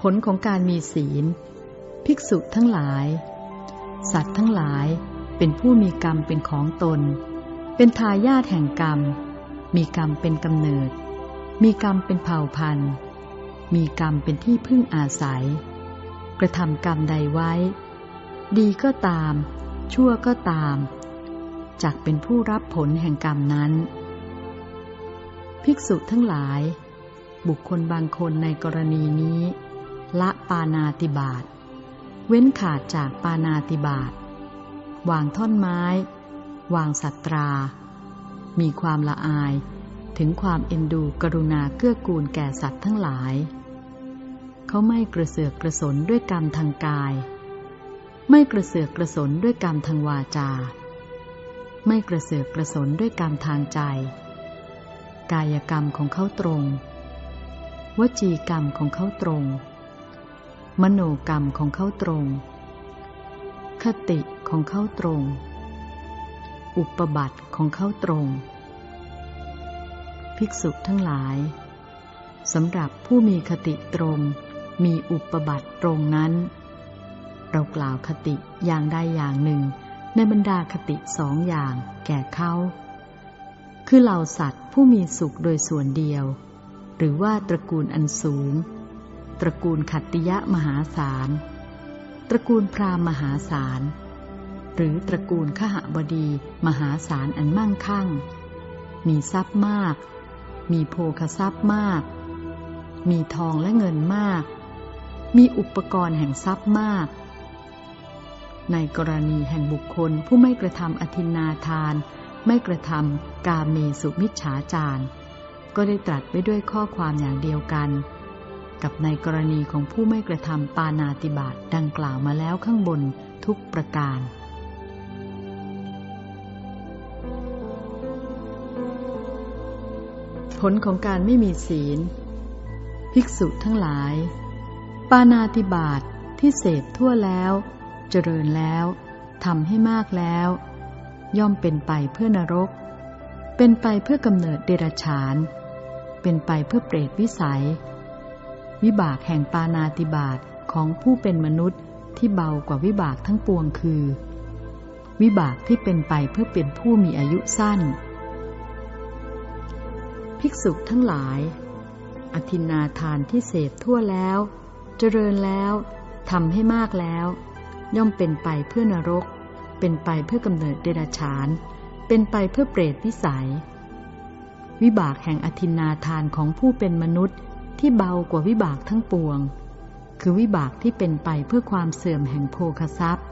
ผลของการมีศีล ภิกษุทั้งหลาย สัตว์ทั้งหลายเป็นผู้มีกรรมเป็นของตน เป็นทายาทแห่งกรรม มีกรรมเป็นกำเนิด มีกรรมเป็นเผ่าพันธุ์ มีกรรมเป็นที่พึ่งอาศัย กระทำกรรมใดไว้ ดีก็ตาม ชั่วก็ตามจักเป็นผู้รับผลแห่งกรรมนั้น ภิกษุทั้งหลาย บุคคลบางคนในกรณีนี้ ละปานาติบาตเว้นขาดจากปานาติบาตวางท่อนไม้ วางสัตรา มีความละอายถึงความเอ็นดูกรุณาเกื้อกูลแก่สัตว์ทั้งหลาย เขาไม่กระเสือกกระสนด้วยกรรมทางกาย ไม่กระเสือกกระสนด้วยกรรมทางวาจา ไม่กระเสือกกระสนด้วยกรรมทางใจ กายกรรมของเขาตรง วจีกรรมของเขาตรง มโนกรรมของเขาตรง คติของเขาตรง อุปบัติของเขาตรง ภิกษุทั้งหลายสำหรับผู้มีคติตรง มีอุปบัติตรงนั้น เรากล่าวคติอย่างใดอย่างหนึ่ง ในบรรดาคติสองอย่างแก่เขา คือเหล่าสัตว์ผู้มีสุขโดยส่วนเดียว หรือว่าตระกูลอันสูง ตระกูลขัตติยะมหาศาล ตระกูลพราหมณ์มหาศาล หรือตระกูลขหบดีมหาศาลอันมั่งคั่ง มีทรัพย์มาก มีโภคทรัพย์มาก มีทองและเงินมาก มีอุปกรณ์แห่งทรัพย์มาก ในกรณีแห่งบุคคลผู้ไม่กระทำอธินาทาน ไม่กระทำกาเมสุมิจฉาจารก็ได้ตรัสไว้ด้วยข้อความอย่างเดียวกัน กับในกรณีของผู้ไม่กระทำปานาติบาตดังกล่าวมาแล้วข้างบนทุกประการผลของการไม่มีศีล ภิกษุทั้งหลาย ปานาติบาตทที่เสพทั่วแล้ว เจริญแล้วทำให้มากแล้ว ย่อมเป็นไปเพื่อนรก เป็นไปเพื่อกำเนิดเดรัจฉาน เป็นไปเพื่อเปรตวิสัย วิบากแห่งปานาติบาตของผู้เป็นมนุษย์ที่เบากว่าวิบากทั้งปวงคือ วิบากที่เป็นไปเพื่อเป็นผู้มีอายุสั้น ภิกษุทั้งหลาย อธินาทานที่เสพทั่วแล้ว เจริญแล้วทำให้มากแล้ว ย่อมเป็นไปเพื่อนรก เป็นไปเพื่อกำเนิดเดรัจฉาน เป็นไปเพื่อเปรตวิสัย วิบากแห่งอธินาทานของผู้เป็นมนุษย์ ที่เบากว่าวิบากทั้งปวง คือวิบากที่เป็นไปเพื่อความเสื่อมแห่งโภคทรัพย์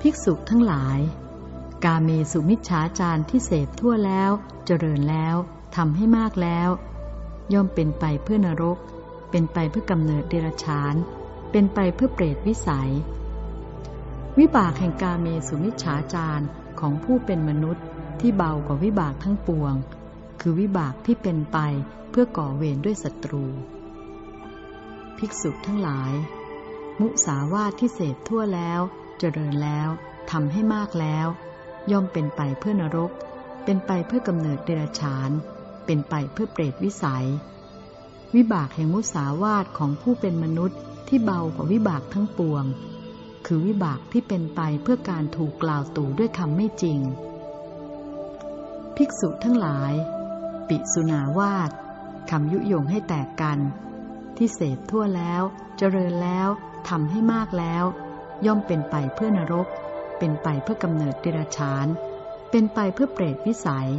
ภิกษุทั้งหลาย กาเมสุมิจฉาจารที่เสพทั่วแล้ว เจริญแล้วทำให้มากแล้ว ย่อมเป็นไปเพื่อนรก เป็นไปเพื่อกำเนิดเดรัจฉาน เป็นไปเพื่อเปรตวิสัย วิบากแห่งกาเมสุมิชฉาจารของผู้เป็นมนุษย์ที่เบากว่าวิบากทั้งปวง คือวิบากที่เป็นไปเพื่อก่อเวรด้วยศัตรู ภิกษุทั้งหลาย มุสาวาทที่เสพทั่วแล้วเจริญแล้วทำให้มากแล้ว ย่อมเป็นไปเพื่อนรก เป็นไปเพื่อกำเนิดเดรัจฉาน เป็นไปเพื่อเปรตวิสัย วิบากแห่งมุสาวาทของผู้เป็นมนุษย์ที่เบากว่าวิบากทั้งปวง คือวิบากที่เป็นไปเพื่อการถูกกล่าวตู่ด้วยคำไม่จริง ภิกษุทั้งหลาย ปิสุนาวาดคำยุยงให้แตกกัน ที่เสพทั่วแล้ว เจริญแล้วทำให้มากแล้ว ย่อมเป็นไปเพื่อนรก เป็นไปเพื่อกำเนิดเดรัจฉาน เป็นไปเพื่อเปรตวิสัย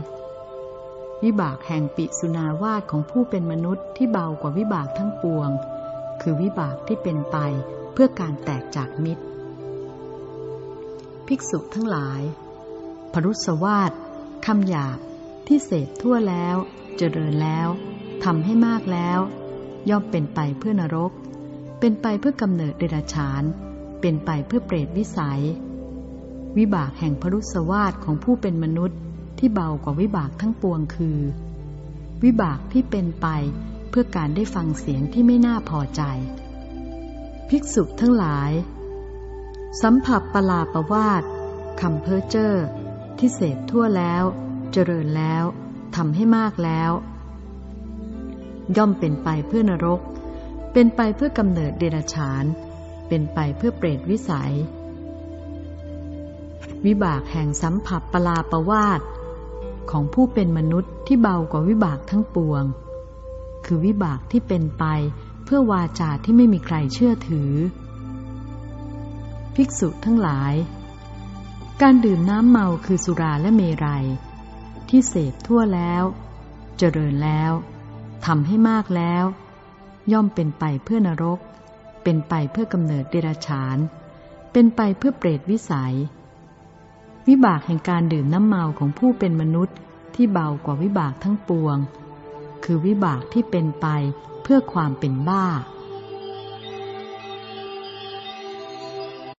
วิบากแห่งปิสุนาวาดของผู้เป็นมนุษย์ที่เบากว่าวิบากทั้งปวง คือวิบากที่เป็นไปเพื่อการแตกจากมิตร ภิกษุทั้งหลายพรุสวาสคำหยาบ ที่เสพทั่วแล้ว เจริญแล้วทำให้มากแล้ว ย่อมเป็นไปเพื่อนรก เป็นไปเพื่อกำเนิดเดรัจฉาน เป็นไปเพื่อเปรตวิสัย วิบากแห่งพรุสวาสของผู้เป็นมนุษย์ที่เบากว่าวิบากทั้งปวงคือ วิบากที่เป็นไปเพื่อการได้ฟังเสียงที่ไม่น่าพอใจ ภิกษุทั้งหลาย สัมผัสปลาประวาดคำเพ้อเจ้อที่เสพทั่วแล้ว เจริญแล้วทำให้มากแล้ว ย่อมเป็นไปเพื่อนรก เป็นไปเพื่อกำเนิดเดรัจฉาน เป็นไปเพื่อเปรตวิสัย วิบากแห่งสัมผัสปลาประวาดของผู้เป็นมนุษย์ที่เบากว่าวิบากทั้งปวง คือวิบากที่เป็นไปเพื่อวาจาที่ไม่มีใครเชื่อถือ ภิกษุทั้งหลาย การดื่มน้ำเมาคือสุราและเมรัย ที่เสพทั่วแล้ว เจริญแล้วทำให้มากแล้ว ย่อมเป็นไปเพื่อนรก เป็นไปเพื่อกำเนิดเดรัจฉาน เป็นไปเพื่อเปรตวิสัย วิบากแห่งการดื่มน้ำเมาของผู้เป็นมนุษย์ที่เบากว่าวิบากทั้งปวง คือวิบากที่เป็นไปเพื่อความเป็นบ้า